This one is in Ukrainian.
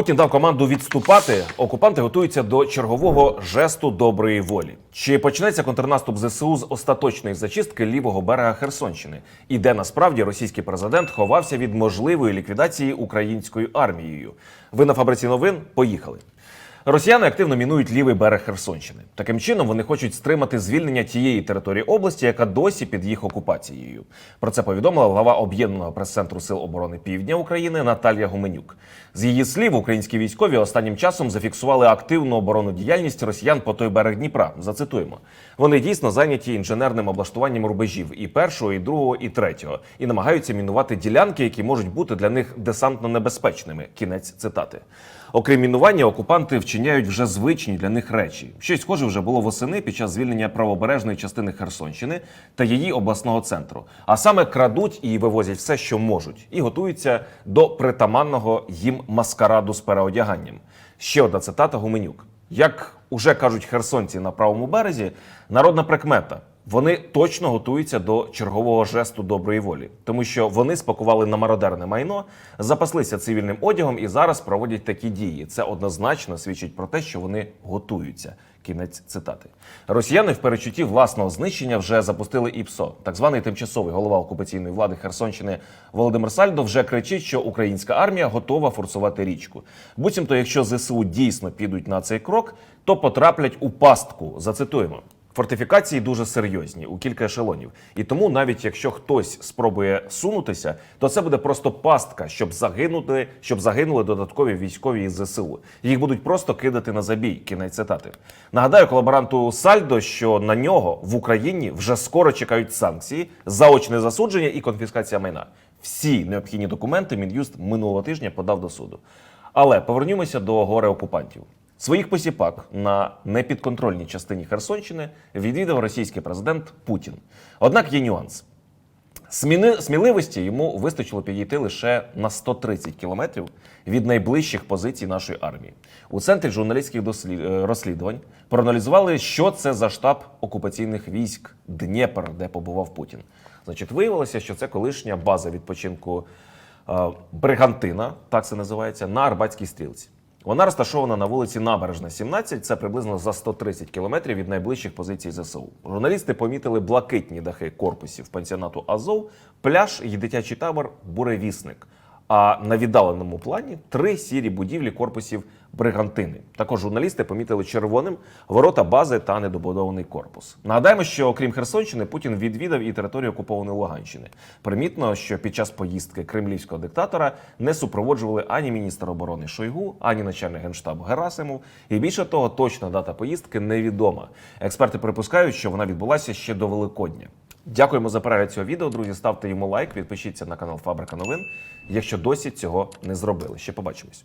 Путін дав команду відступати. Окупанти готуються до чергового жесту доброї волі. Чи почнеться контрнаступ ЗСУ з остаточної зачистки лівого берега Херсонщини? І де насправді російський президент ховався від можливої ліквідації українською армією? Ви на фабриці новин? Поїхали. Росіяни активно мінують лівий берег Херсонщини. Таким чином вони хочуть стримати звільнення тієї території області, яка досі під їх окупацією. Про це повідомила глава об'єднаного прес-центру Сил оборони Півдня України Наталія Гуменюк. З її слів, українські військові останнім часом зафіксували активну оборонну діяльність росіян по той берег Дніпра. Зацитуємо: вони дійсно зайняті інженерним облаштуванням рубежів і першого, і другого, і третього, і намагаються мінувати ділянки, які можуть бути для них десантно небезпечними. Кінець цитати. Окрім мінування, окупанти вчиняють вже звичні для них речі. Щось схоже вже було восени під час звільнення правобережної частини Херсонщини та її обласного центру. А саме крадуть і вивозять все, що можуть, і готуються до притаманного їм маскараду з переодяганням. Ще одна цитата Гуменюк. Як уже кажуть херсонці на правому березі, народна прикмета. Вони точно готуються до чергового жесту доброї волі, тому що вони спакували на мародерне майно, запаслися цивільним одягом і зараз проводять такі дії. Це однозначно свідчить про те, що вони готуються. Кінець цитати. Росіяни в перечутті власного знищення вже запустили ІПСО. Так званий тимчасовий голова окупаційної влади Херсонщини Володимир Сальдо вже кричить, що українська армія готова форсувати річку. Буцімто, якщо ЗСУ дійсно підуть на цей крок, то потраплять у пастку. Зацитуємо. Фортифікації дуже серйозні у кілька ешелонів, і тому, навіть якщо хтось спробує сунутися, то це буде просто пастка, щоб загинути, щоб загинули додаткові військові із ЗСУ. Їх будуть просто кидати на забій. Кінець цитати. Нагадаю колаборанту Сальдо, що на нього в Україні вже скоро чекають санкції, заочне засудження і конфіскація майна. Всі необхідні документи Мін'юст минулого тижня подав до суду. Але повернімося до горе окупантів. Своїх посіпак на непідконтрольній частині Херсонщини відвідав російський президент Путін. Однак є нюанс. Сміни, сміливості йому вистачило підійти лише на 130 кілометрів від найближчих позицій нашої армії. У центрі журналістських дослід... е, розслідувань проаналізували, що це за штаб окупаційних військ Дніпр, де побував Путін. Значить, виявилося, що це колишня база відпочинку е, Бригантина, так це називається, на Арбатській стрілці. Вона розташована на вулиці Набережна, 17, це приблизно за 130 кілометрів від найближчих позицій ЗСУ. Журналісти помітили блакитні дахи корпусів пансіонату Азов, пляж і дитячий табор Буревісник. А на віддаленому плані три сірі будівлі корпусів бригантини. Також журналісти помітили червоним ворота бази та недобудований корпус. Нагадаємо, що окрім Херсонщини, Путін відвідав і територію окупованої Луганщини. Примітно, що під час поїздки кремлівського диктатора не супроводжували ані міністр оборони Шойгу, ані начальник генштабу Герасимов. І більше того, точна дата поїздки невідома. Експерти припускають, що вона відбулася ще до Великодня. Дякуємо за перегляд цього відео. Друзі, ставте йому лайк, підпишіться на канал Фабрика Новин, якщо досі цього не зробили. Ще побачимось.